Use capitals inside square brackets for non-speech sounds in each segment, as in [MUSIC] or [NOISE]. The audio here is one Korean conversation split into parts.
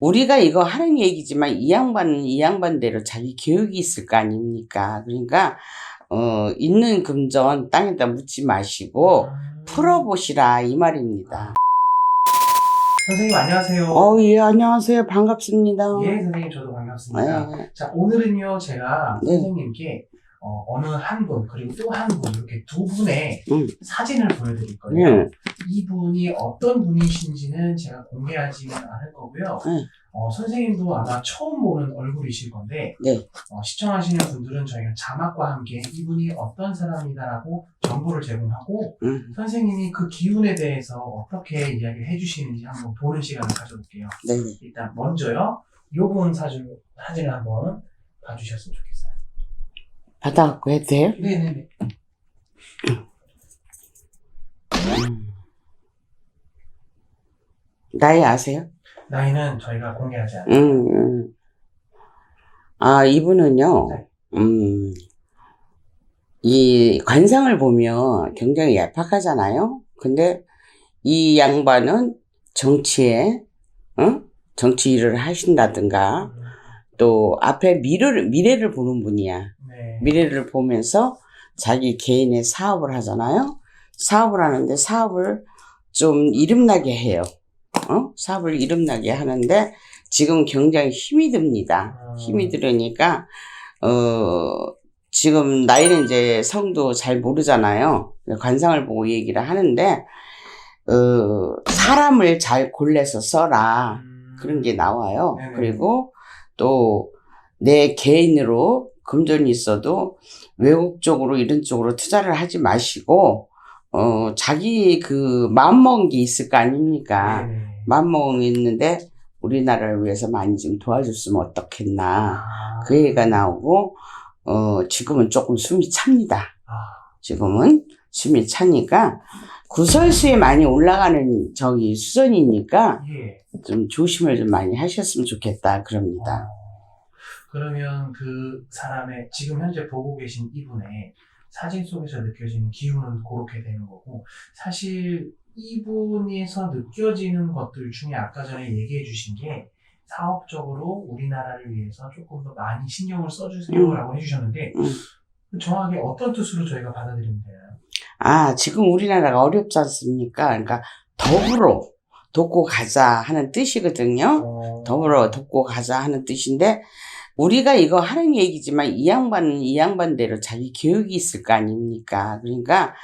우리가 이거 하는 얘기지만 이 양반은 이 양반대로 자기 교육이 있을 거 아닙니까? 그러니까 어 있는 금전 땅에다 묻지 마시고 음. 풀어보시라 이 말입니다. 선생님 안녕하세요. 어, 예, 안녕하세요. 반갑습니다. 예, 선생님 저도 반갑습니다. 네. 자, 오늘은요, 제가 네. 선생님께 어, 느 한 분, 그리고 또 한 분, 이렇게 두 분의 음. 사진을 보여드릴 거예요. 네. 이분이 어떤 분이신지는 제가 공개하지는 않을 거고요. 네. 어, 선생님도 아마 처음 보는 얼굴이실 건데, 네. 어, 시청하시는 분들은 저희가 자막과 함께 이분이 어떤 사람이다라고 정보를 제공하고, 음, 선생님이 그 기운에 대해서 어떻게 이야기를 해주시는지 한번 보는 시간을 가져볼게요. 네네. 일단 먼저요, 요분 사진, 사진을 한번 봐주셨으면 좋겠어요. 받아갖고 해도 돼요? 네네네. 음. 나이 아세요? 나이는 저희가 공개하지 않아요. 음, 음. 아, 이분은요, 네. 음, 이 관상을 보면 굉장히 얄팍하잖아요? 근데 이 양반은 정치에, 어? 정치 일을 하신다든가, 또 앞에 미래를, 미래를 보는 분이야. 네. 미래를 보면서 자기 개인의 사업을 하잖아요. 사업을 하는데 사업을 좀 이름나게 해요. 어? 사업을 이름나게 하는데 지금 굉장히 힘이 듭니다. 아. 힘이 들으니까 어 지금 나이는 이제 성도 잘 모르잖아요. 관상을 보고 얘기를 하는데 어 사람을 잘 골라서 써라. 음, 그런 게 나와요. 그리고 또 내 개인으로 금전이 있어도 외국 쪽으로 이런 쪽으로 투자를 하지 마시고 어 자기 그 마음먹은 게 있을 거 아닙니까? 네네. 마음먹은 게 있는데 우리나라를 위해서 많이 좀 도와줬으면 어떻겠나 아, 그 얘기가 나오고 어 지금은 조금 숨이 찹니다. 아, 지금은 숨이 차니까 구설수에 많이 올라가는 저기 수전이니까 예. 좀 조심을 좀 많이 하셨으면 좋겠다 그럽니다. 어, 그러면 그 사람의 지금 현재 보고 계신 이분의 사진 속에서 느껴지는 기운은 그렇게 되는 거고 사실 이분에서 느껴지는 것들 중에 아까 전에 얘기해 주신 게 사업적으로 우리나라를 위해서 조금 더 많이 신경을 써주세요라고 해주셨는데 음. 정확하게 어떤 뜻으로 저희가 받아들이면 되나요? 아, 지금 우리나라가 어렵지 않습니까? 그러니까 더불어 돕고 가자 하는 뜻이거든요. 어, 더불어 돕고 가자 하는 뜻인데 우리가 이거 하는 얘기지만 이 양반은 이 양반대로 자기 교육이 있을 거 아닙니까? 그러니까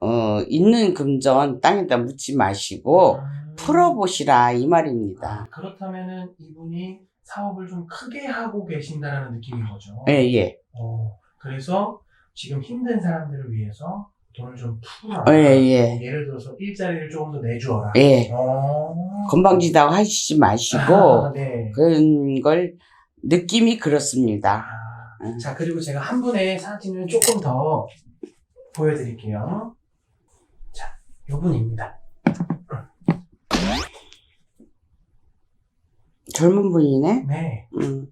어 있는 금전 땅에다 묻지 마시고 음. 풀어보시라 이 말입니다. 그렇다면은 이분이 사업을 좀 크게 하고 계신다는 느낌인 거죠. 예, 예. 어, 그래서 지금 힘든 사람들을 위해서 돈을 좀 풀어라. 어, 예, 예. 예를 들어서 일자리를 조금 더 내주어라. 예. 어. 건방지다고 하시지 마시고 아, 네. 그런 걸 느낌이 그렇습니다. 아, 음. 자, 그리고 제가 한 분의 사진을 조금 더 보여드릴게요. 자, 요 분입니다. 젊은 분이네. 네. 음.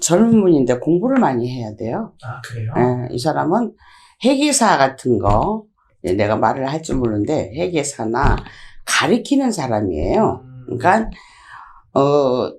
젊은 분인데 공부를 많이 해야 돼요. 아, 그래요? 예, 이 사람은 회계사 같은 거, 예, 내가 말을 할 줄 모르는데, 회계사나 가리키는 사람이에요. 음, 그러니까, 어,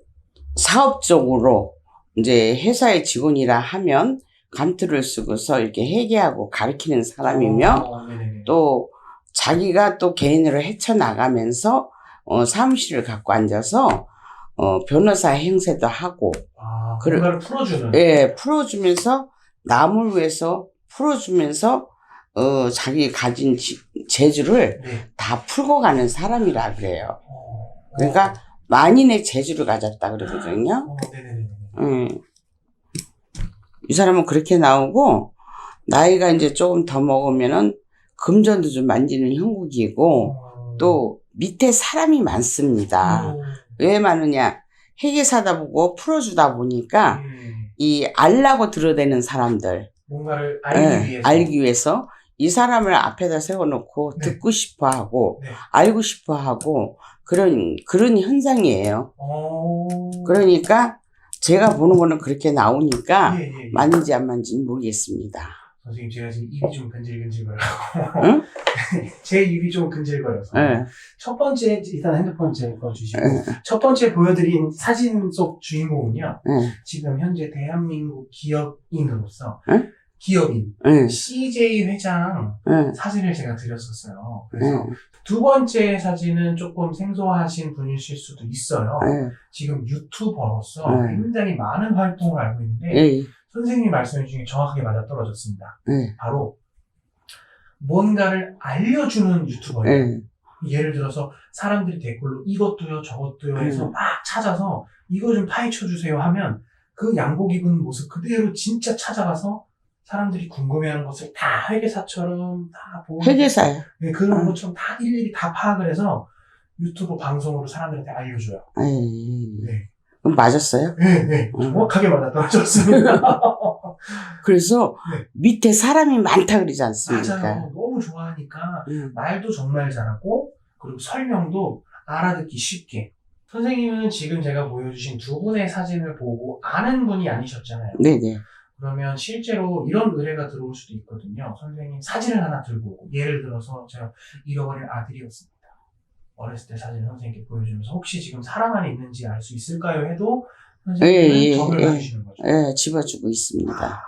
사업적으로, 이제 회사의 직원이라 하면, 감투를 쓰고서 이렇게 회계하고 가리키는 사람이며, 어, 네네네. 또, 자기가 또 개인으로 헤쳐나가면서, 어, 사무실을 갖고 앉아서, 어, 변호사 행세도 하고, 아, 뭔가를 풀어주는. 예, 풀어주면서 남을 위해서 풀어주면서 어 자기 가진 지- 재주를 네. 다 풀고 가는 사람이라 그래요. 어, 그러니까 만인의 재주를 가졌다 그러거든요. 어, 네네네. 음. 이 사람은 그렇게 나오고 나이가 이제 조금 더 먹으면은 금전도 좀 만지는 형국이고 어, 또 밑에 사람이 많습니다. 음, 왜 많으냐? 회계사다 보고 풀어주다 보니까 음, 이 알라고 들어대는 사람들 뭔가를 알기 예, 위해서. 알기 위해서 이 사람을 앞에다 세워놓고 네. 듣고 싶어 하고 네. 알고 싶어 하고 그런 그런 현상이에요. 어. 그러니까 제가 보는 거는 그렇게 나오니까 예, 예, 예. 맞는지 안 맞는지는 모르겠습니다. 선생님 제가 지금 입이 좀 근질근질거려요. 응? [LAUGHS] 제 입이 좀 근질거려서 예. 첫 번째 일단 핸드폰 제거 주시고 예. 첫 번째 보여드린 사진 속 주인공은요. 예. 지금 현재 대한민국 기업인으로서 응? 기업인 예. CJ 회장 예. 사진을 제가 드렸었어요. 그래서 예. 두 번째 사진은 조금 생소하신 분이실 수도 있어요. 예. 지금 유튜버로서 네. 굉장히 많은 활동을 알고 있는데 예. 선생님 말씀 중에 정확하게 맞아떨어졌습니다. 예. 바로 뭔가를 알려주는 유튜버예요. 예. 예를 들어서 사람들이 댓글로 이것도요 저것도요 해서 음. 막 찾아서 이거 좀 파헤쳐 주세요 하면 그 양복 입은 모습 그대로 진짜 찾아가서 사람들이 궁금해하는 것을 다 회계사처럼 다 보고 회계사요. 네, 그런 음. 것처럼 다 일일이 다 파악을 해서 유튜브 방송으로 사람들한테 알려줘요. 예. 네, 그럼 맞았어요? 네, 네. 음. 정확하게 맞아떨어졌습니다. [LAUGHS] 그래서 네. 밑에 사람이 많다 그러지 않습니까? 맞아요. 너무 좋아하니까 음. 말도 정말 잘하고 그리고 설명도 알아듣기 쉽게. 선생님은 지금 제가 보여주신 두 분의 사진을 보고 아는 분이 아니셨잖아요. 네네. 그러면 실제로 이런 의뢰가 들어올 수도 있거든요. 선생님 사진을 하나 들고 오고 예를 들어서 제가 잃어버린 아들이었습니다. 어렸을 때 사진을 선생님께 보여주면서 혹시 지금 사람 안에 있는지 알 수 있을까요? 해도 선생님은 예, 예, 점을 예. 해주시는 거죠. 예, 집어주고 있습니다.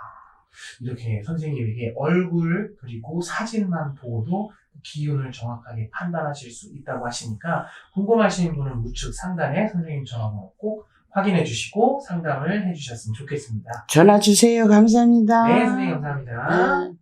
이렇게 선생님에게 얼굴 그리고 사진만 보고도 기운을 정확하게 판단하실 수 있다고 하시니까 궁금하신 분은 우측 상단에 선생님 전화번호 꼭 확인해 주시고 상담을 해 주셨으면 좋겠습니다. 전화 주세요. 감사합니다. 네, 선생님 감사합니다. 네.